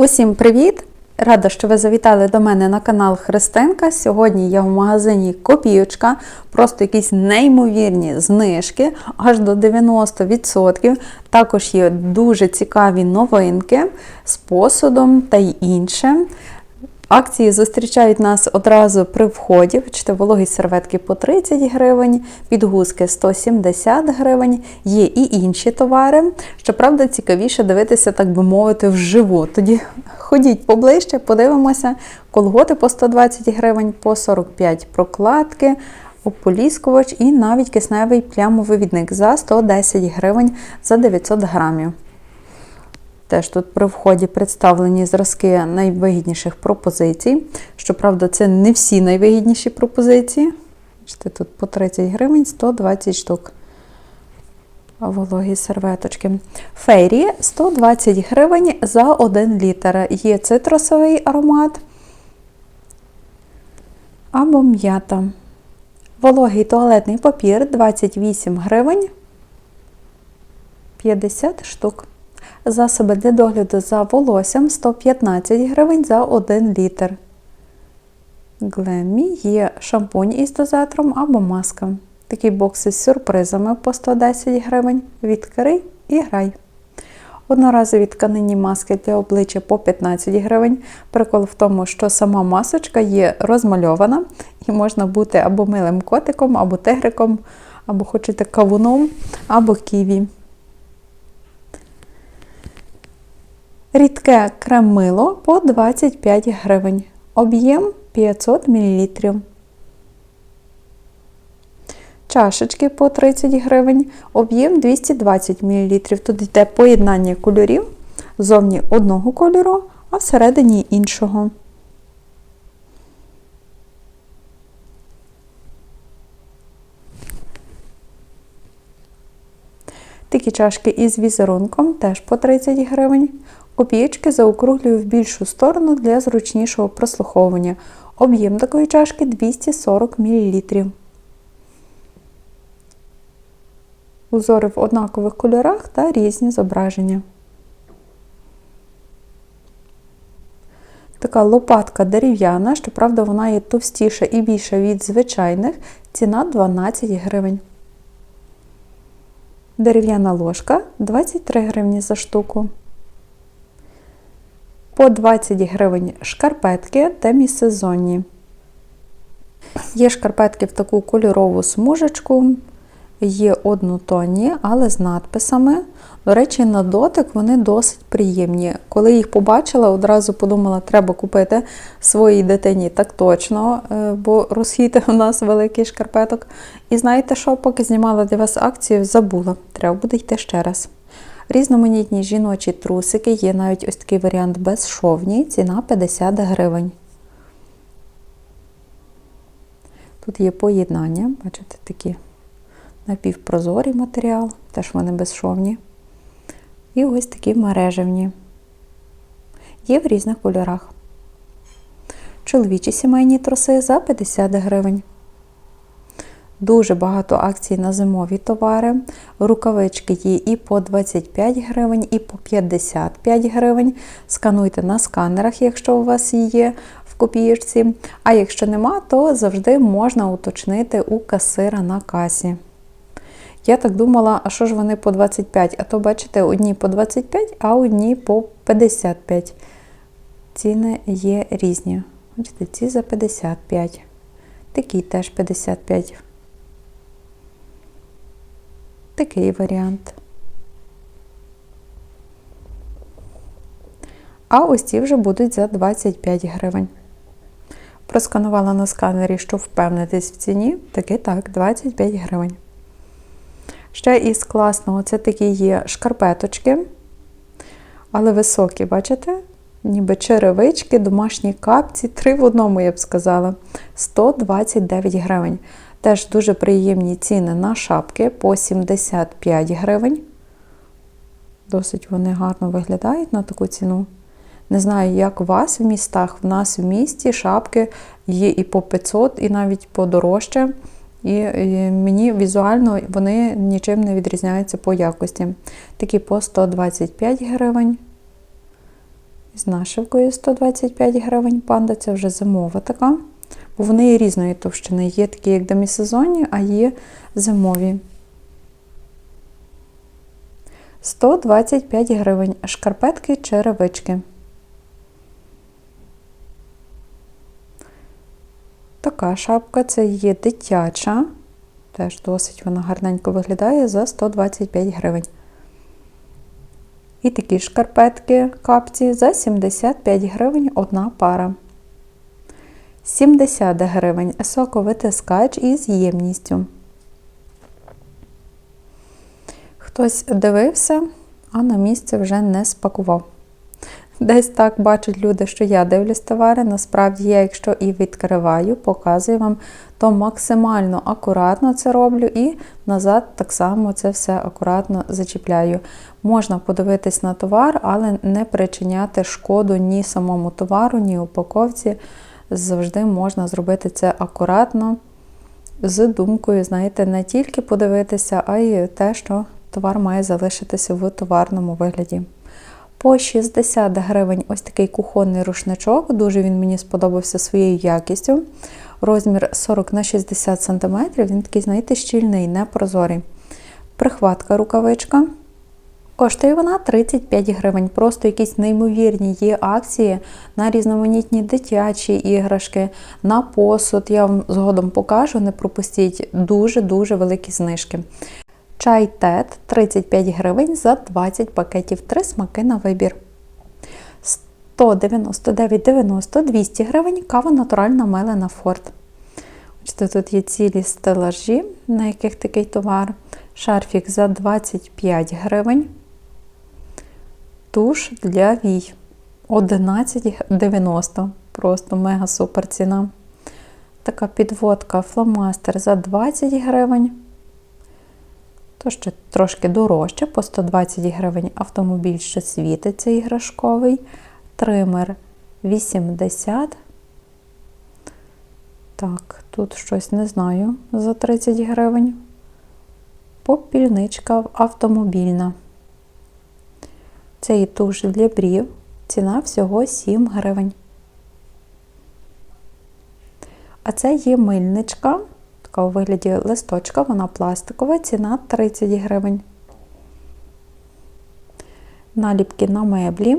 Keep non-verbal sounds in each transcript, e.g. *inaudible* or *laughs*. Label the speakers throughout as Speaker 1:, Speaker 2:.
Speaker 1: Усім привіт! Рада, що ви завітали до мене на канал Христинка. Сьогодні я в магазині Копійочка. Просто якісь неймовірні знижки, аж до 90%. Також є дуже цікаві новинки з посудом та й інше. Акції зустрічають нас одразу при вході. Бачите, вологі серветки по 30 гривень, підгузки 170 гривень. Є і інші товари. Щоправда, цікавіше дивитися, так би мовити, вживу. Тоді ходіть поближче, подивимося. Колготи по 120 гривень, по 45 прокладки, ополіскувач і навіть кисневий плямовивідник за 110 гривень за 900 грамів. Теж тут при вході представлені зразки найвигідніших пропозицій. Щоправда, це не всі найвигідніші пропозиції. Бачите, тут по 30 гривень 120 штук. Вологі серветочки. Фейрі 120 гривень за 1 літр. Є цитрусовий аромат або м'ята. Вологий туалетний папір 28 гривень 50 штук. Засоби для догляду за волоссям 115 гривень за 1 літр. Глемі є шампунь із дозатором або маска. Такі бокси з сюрпризами по 110 гривень. Відкрий і грай. Одноразові тканині маски для обличчя по 15 гривень. Прикол в тому, що сама масочка є розмальована і можна бути або милим котиком, або тигриком, або хочете кавуном, або ківі. Рідке крем-мило по 25 гривень. Об'єм 500 мл. Чашечки по 30 гривень, об'єм 220 мл. Тут йде поєднання кольорів. Зовні одного кольору, а всередині іншого. Такі чашки із візерунком теж по 30 гривень. Копієчки заокруглюю в більшу сторону для зручнішого прослуховування. Об'єм такої чашки 240 мл. Узори в однакових кольорах та різні зображення. Така лопатка дерев'яна, щоправда, вона є товстіша і більша від звичайних. Ціна 12 гривень. Дерев'яна ложка 23 гривні за штуку. По 20 гривень шкарпетки темісезонні. Є шкарпетки в таку кольорову смужечку, є однотонні, але з надписами. До речі, на дотик вони досить приємні. Коли їх побачила, одразу подумала, треба купити своїй дитині так точно, е, бо розхід у нас великий шкарпеток. І знаєте що, поки знімала для вас акцію, забула. Треба буде йти ще раз. Різноманітні жіночі трусики, є навіть ось такий варіант безшовні, ціна 50 гривень. Тут є поєднання, бачите, такі напівпрозорий матеріал, теж вони безшовні. І ось такі мережевні. Є в різних кольорах. Чоловічі сімейні труси за 50 гривень. Дуже багато акцій на зимові товари. Рукавички є і по 25 гривень, і по 55 гривень. Скануйте на сканерах, якщо у вас є в копієчці. А якщо нема, то завжди можна уточнити у касира на касі. Я так думала, а що ж вони по 25? А то, бачите, одні по 25, а одні по 55. Ціни є різні. Бачите, ці за 55. Такі теж 55. Такий варіант. А ось ці вже будуть за 25 гривень. Просканувала на сканері, щоб впевнитись в ціні. Таки так, 25 гривень. Ще із класного це такі є шкарпеточки, але високі, бачите? Ніби черевички, домашні капці, три в одному, я б сказала, 129 гривень. Теж дуже приємні ціни на шапки по 75 гривень. Досить вони гарно виглядають на таку ціну. Не знаю, як у вас в містах, в нас в місті шапки є і по 500, і навіть подорожче. І мені візуально вони нічим не відрізняються по якості. Такі по 125 гривень. З нашивкою 125 гривень панда, це вже зимова така. Бо вони є різної товщини. Є такі, як демісезонні, а є зимові. 125 гривень. Шкарпетки черевички. Така шапка це є дитяча. Теж досить вона гарненько виглядає за 125 гривень. І такі шкарпетки капці за 75 гривень одна пара. 70 гривень соковитискач із ємністю. Хтось дивився, а на місці вже не спакував. Десь так бачать люди, що я дивлюсь товари. Насправді, я, якщо і відкриваю, показую вам, то максимально акуратно це роблю і назад так само це все акуратно зачіпляю. Можна подивитись на товар, але не причиняти шкоду ні самому товару, ні упаковці. Завжди можна зробити це акуратно, з думкою, знаєте, не тільки подивитися, а й те, що товар має залишитися в товарному вигляді. По 60 гривень ось такий кухонний рушничок. Дуже він мені сподобався своєю якістю. Розмір 40 на 60 см. Він такий, знаєте, щільний, непрозорий. Прихватка рукавичка. Коштує вона 35 гривень. Просто якісь неймовірні є акції на різноманітні дитячі іграшки, на посуд. Я вам згодом покажу, не пропустіть дуже-дуже великі знижки. Чай тет 35 гривень за 20 пакетів. Три смаки на вибір. 199,90 200 гривень. Кава натуральна мелена Форд. Тут є цілі стелажі, на яких такий товар. Шарфік за 25 гривень. Туш для вій. 11,90. Просто мега супер ціна. Така підводка фломастер за 20 гривень. То ще трошки дорожче, по 120 гривень автомобіль, що світиться іграшковий. Тример 80. Так, тут щось не знаю за 30 гривень. Попільничка автомобільна. Це і туш для брів. Ціна всього 7 гривень. А це є мильничка така у вигляді листочка, вона пластикова, ціна 30 гривень. Наліпки на меблі,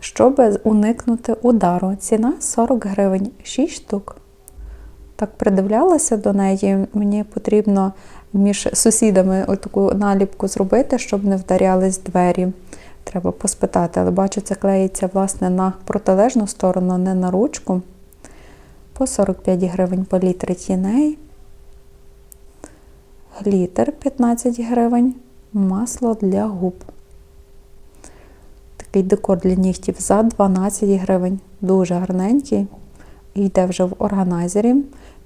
Speaker 1: щоб уникнути удару. Ціна 40 гривень, 6 штук. Так, придивлялася до неї, мені потрібно між сусідами таку наліпку зробити, щоб не вдарялись двері. Треба поспитати, але бачу, це клеїться власне на протилежну сторону, не на ручку. По 45 гривень по літрі тіней глітер 15 гривень, масло для губ. Такий декор для нігтів за 12 гривень. Дуже гарненький. Йде вже в органайзері.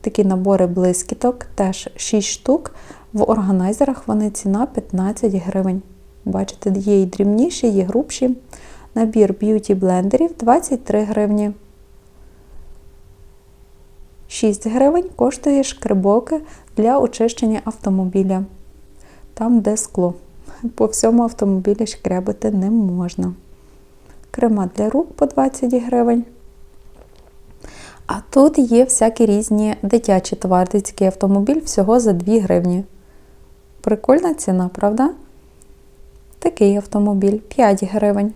Speaker 1: Такі набори блискіток, теж 6 штук. В органайзерах вони ціна 15 гривень. Бачите, є і дрібніші, є грубші. Набір б'юті блендерів 23 гривні. 6 гривень коштує шкребоки для очищення автомобіля. Там, де скло. По всьому автомобілі шкребати не можна. Крема для рук по 20 гривень. А тут є всякі різні дитячі товари. Дитячий автомобіль всього за 2 гривні. Прикольна ціна, правда? Такий автомобіль 5 гривень.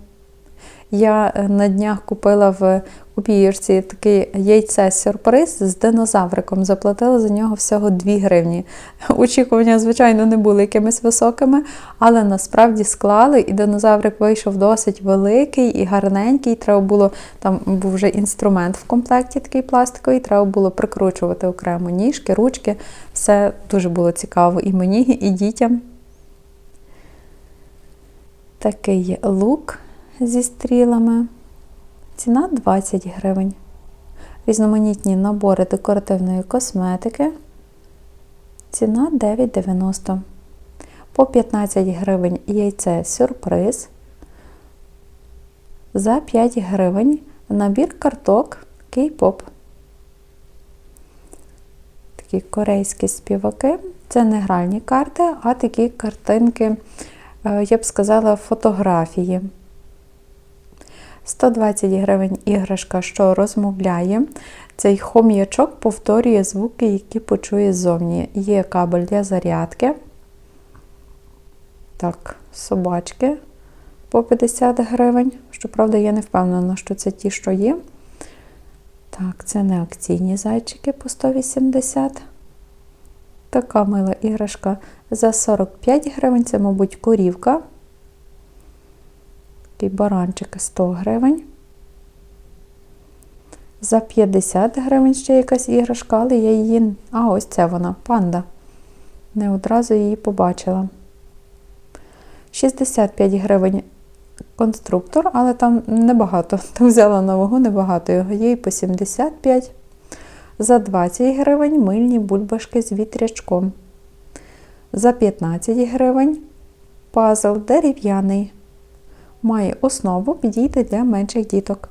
Speaker 1: Я е, на днях купила в копієчці таке яйце-сюрприз з динозавриком. Заплатила за нього всього 2 гривні. Очікування, звичайно, не були якимись високими, але насправді склали, і динозаврик вийшов досить великий і гарненький. Треба було, там був вже інструмент в комплекті такий пластиковий, треба було прикручувати окремо ніжки, ручки. Все дуже було цікаво і мені, і дітям. Такий лук зі стрілами. Ціна 20 гривень. Різноманітні набори декоративної косметики. Ціна 9,90. По 15 гривень яйце сюрприз. За 5 гривень набір карток кей-поп. Такі корейські співаки. Це не гральні карти, а такі картинки, я б сказала, фотографії. 120 гривень іграшка, що розмовляє. Цей хом'ячок повторює звуки, які почує ззовні. Є кабель для зарядки. Так, собачки по 50 гривень. Щоправда, я не впевнена, що це ті, що є. Так, це не акційні зайчики по 180. Така мила іграшка за 45 гривень. Це, мабуть, корівка. Такий баранчик 100 гривень. За 50 гривень ще якась іграшка, але я її. А, ось це вона, панда. Не одразу її побачила. 65 гривень конструктор, але там небагато. *laughs* Там взяла на вагу небагато. Його є і по 75. За 20 гривень мильні бульбашки з вітрячком. За 15 гривень пазл дерев'яний. Має основу, підійде для менших діток.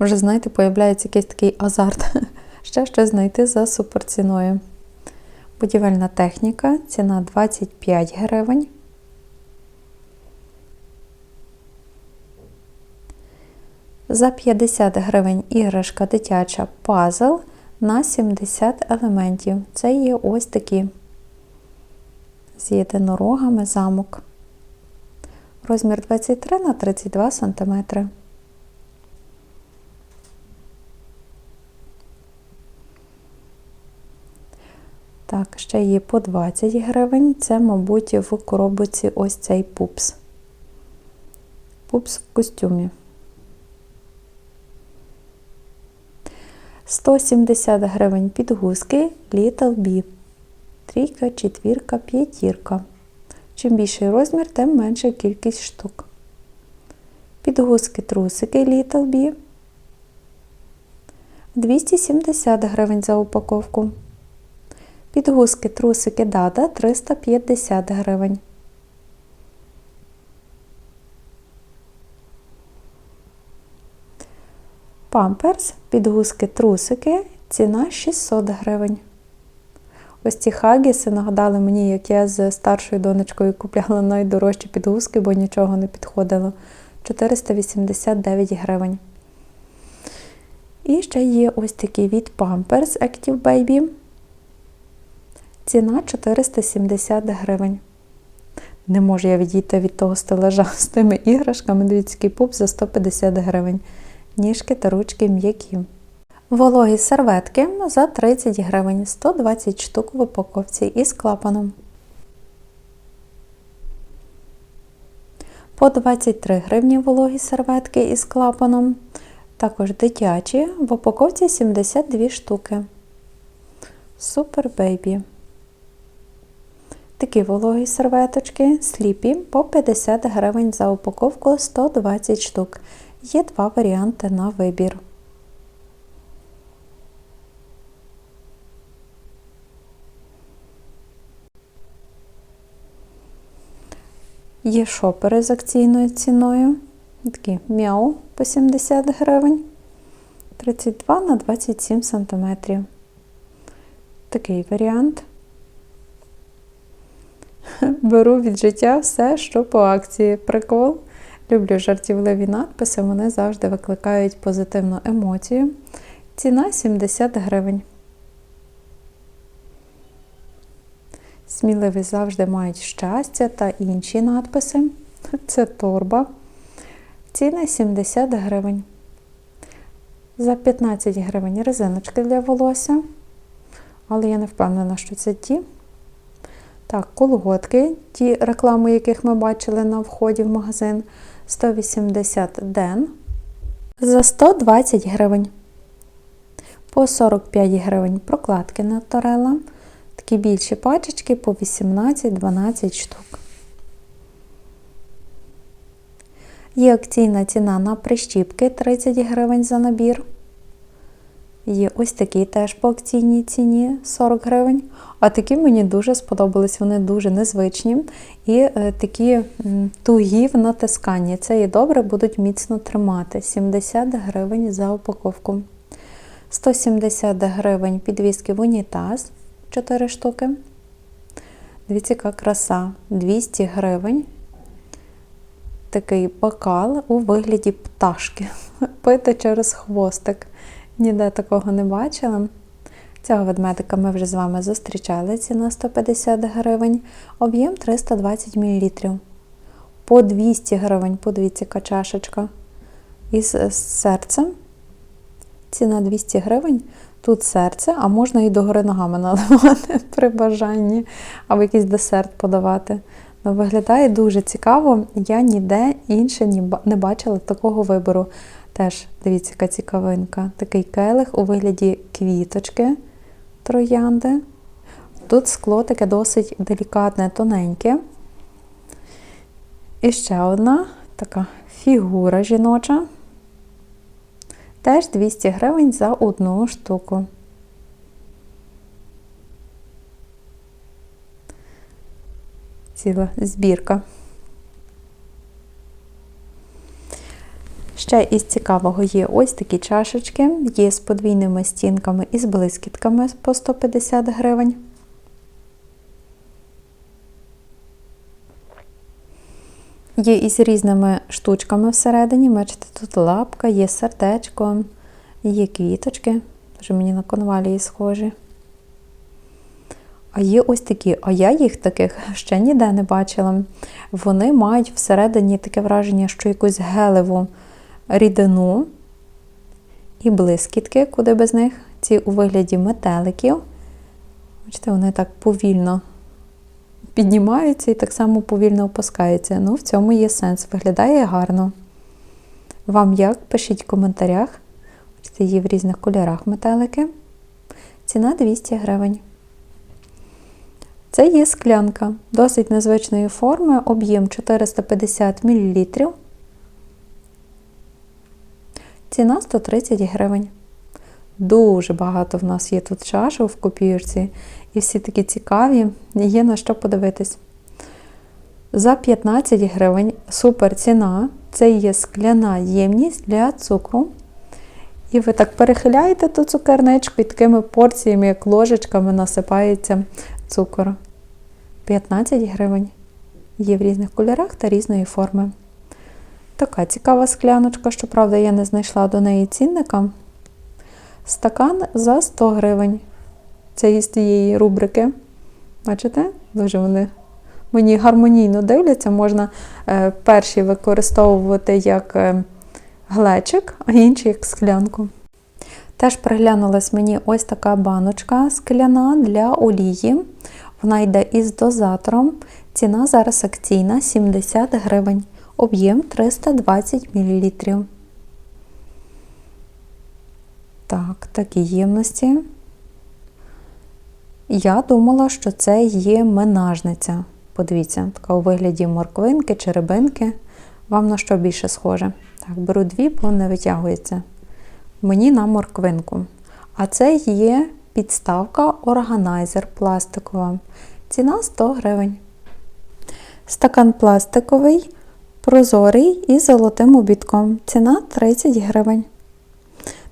Speaker 1: Вже, знаєте, появляється якийсь такий азарт. *laughs* Ще щось знайти за суперціною. Будівельна техніка, ціна 25 гривень. За 50 гривень іграшка дитяча пазл на 70 елементів. Це є ось такі з єдинорогами замок. Розмір 23 на 32 см. Так, ще є по 20 гривень. Це, мабуть, в коробці ось цей пупс. Пупс в костюмі. 170 гривень підгузки Little Bee. Трійка, четвірка, п'ятірка. Чим більший розмір, тим менша кількість штук. Підгузки трусики Little Bee. 270 гривень за упаковку. Підгузки трусики Дада 350 гривень. Памперс, підгузки трусики, ціна 600 гривень. Ось ці хагіси нагадали мені, як я з старшою донечкою купляла найдорожчі підгузки, бо нічого не підходило. 489 гривень. І ще є ось такий від Pampers Active Baby. Ціна 470 гривень. Не можу я відійти від того стелажа з тими іграшками. Дивіться, який пуп за 150 гривень. Ніжки та ручки м'які. Вологі серветки за 30 гривень, 120 штук в упаковці із клапаном. По 23 гривні вологі серветки із клапаном. Також дитячі в упаковці 72 штуки. Супер бейбі. Такі вологі серветочки сліпі по 50 гривень за упаковку 120 штук. Є два варіанти на вибір. Є шопери з акційною ціною. Такі мяу по 70 гривень. 32 на 27 см. Такий варіант. Беру від життя все, що по акції. Прикол. Люблю жартівливі надписи, вони завжди викликають позитивну емоцію. Ціна 70 гривень. Сміливі завжди мають щастя та інші надписи. Це торба. Ціна 70 гривень. За 15 гривень резиночки для волосся. Але я не впевнена, що це ті. Так, колготки, ті реклами, яких ми бачили на вході в магазин, 180 ден за 120 гривень. По 45 гривень прокладки на Торела. Такі більші пачечки по 18-12 штук. Є акційна ціна на прищіпки 30 гривень за набір. Є ось такі теж по акційній ціні 40 гривень. А такі мені дуже сподобались, вони дуже незвичні і е, такі тугі в натисканні. Це і добре будуть міцно тримати. 70 гривень за упаковку. 170 гривень підвіски в унітаз 4 штуки. Дивіться, яка краса. 200 гривень. Такий бокал у вигляді пташки. *laughs* Пити через хвостик. Ніде такого не бачила. Цього ведмедика ми вже з вами зустрічали. Ціна 150 гривень, об'єм 320 мл. По 200 гривень, подивіться, яка чашечка. Із серцем. Ціна 200 гривень. Тут серце, а можна і догори ногами *laughs* наливати при бажанні, або якийсь десерт подавати. Ну, виглядає дуже цікаво. Я ніде інше не бачила такого вибору. Теж дивіться, яка цікавинка. Такий келих у вигляді квіточки троянди. Тут скло таке досить делікатне, тоненьке. І ще одна така фігура жіноча. Теж 200 гривень за одну штуку. Ціла збірка. Ще із цікавого є ось такі чашечки, є з подвійними стінками і з блискітками по 150 гривень. Є із різними штучками всередині. Бачите, тут лапка, є сердечко, є квіточки, вже мені на конвалії схожі. А є ось такі, а я їх таких ще ніде не бачила. Вони мають всередині таке враження, що якусь гелеву рідину і блискітки, куди без них. Ці у вигляді метеликів. Бачите, вони так повільно піднімаються і так само повільно опускаються. Ну, в цьому є сенс. Виглядає гарно. Вам як? Пишіть в коментарях. Бачите, є в різних кольорах метелики. Ціна 200 гривень. Це є склянка досить незвичної форми, об'єм 450 мл. Ціна 130 гривень. Дуже багато в нас є тут чашок в копірці, і всі такі цікаві, є на що подивитись. За 15 гривень супер ціна. Це є скляна ємність для цукру. І ви так перехиляєте ту цукерничку і такими порціями, як ложечками, насипається цукор. 15 гривень. Є в різних кольорах та різної форми. Така цікава скляночка, щоправда, я не знайшла до неї цінника. Стакан за 100 гривень. Це із тієї рубрики. Бачите? Дуже вони мені гармонійно дивляться. Можна е, перші використовувати як е, глечик, а інші як склянку. Теж приглянулась мені ось така баночка скляна для олії. Вона йде із дозатором. Ціна зараз акційна 70 гривень. Об'єм 320 мл. Так, такі ємності. Я думала, що це є менажниця. Подивіться, така у вигляді морквинки, черебинки. Вам на що більше схоже? Так, беру дві, бо не витягується. Мені на морквинку. А це є підставка органайзер пластикова. Ціна 100 гривень. Стакан пластиковий, прозорий із золотим обідком. Ціна 30 гривень.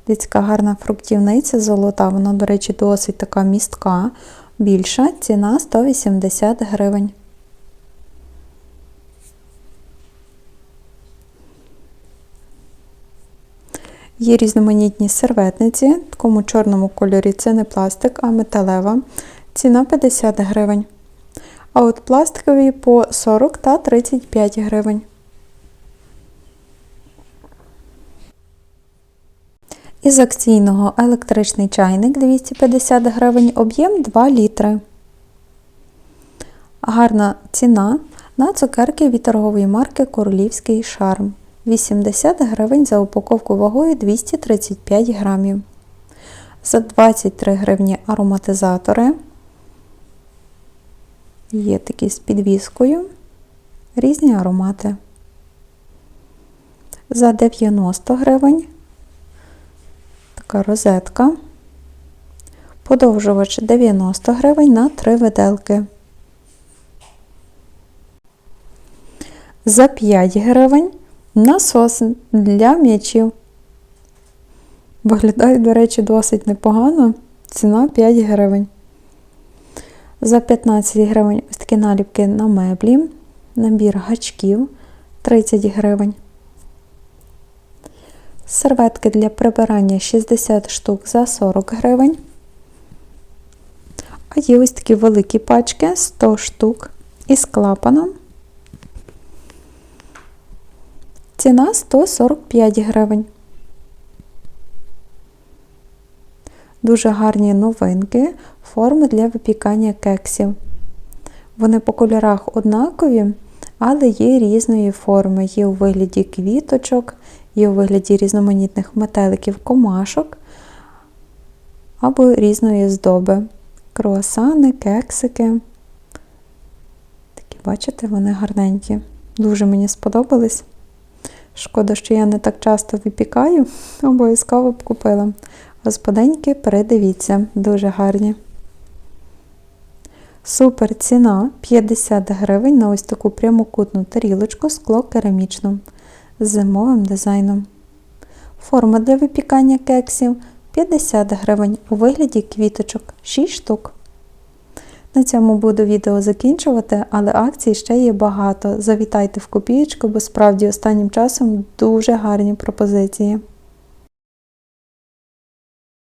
Speaker 1: Яка гарна фруктівниця золота, вона, до речі, досить така містка, більша, ціна 180 гривень. Є різноманітні серветниці, в такому чорному кольорі це не пластик, а металева. Ціна 50 гривень. А от пластикові по 40 та 35 гривень. Із акційного електричний чайник 250 гривень, об'єм 2 літри. Гарна ціна на цукерки від торгової марки Королівський шарм. 80 гривень за упаковку вагою 235 грамів. За 23 гривні ароматизатори. Є такі з підвіскою. Різні аромати. За 90 гривень така розетка. Подовжувач 90 гривень на 3 виделки. За 5 гривень насос для м'ячів. Виглядає, до речі, досить непогано. Ціна 5 гривень. За 15 гривень ось такі наліпки на меблі, набір гачків 30 гривень. Серветки для прибирання 60 штук за 40 гривень. А є ось такі великі пачки 100 штук із клапаном. Ціна 145 гривень. Дуже гарні новинки, форми для випікання кексів. Вони по кольорах однакові, але є різної форми. Є у вигляді квіточок, є у вигляді різноманітних метеликів комашок або різної здоби. Круасани, кексики. Такі, бачите, вони гарненькі. Дуже мені сподобались. Шкода, що я не так часто випікаю, *laughs* обов'язково б купила. Господеньки, передивіться, дуже гарні. Супер ціна 50 гривень на ось таку прямокутну тарілочку скло керамічну зимовим дизайном. Форма для випікання кексів 50 гривень у вигляді квіточок 6 штук. На цьому буду відео закінчувати, але акцій ще є багато. Завітайте в копієчку, бо справді останнім часом дуже гарні пропозиції.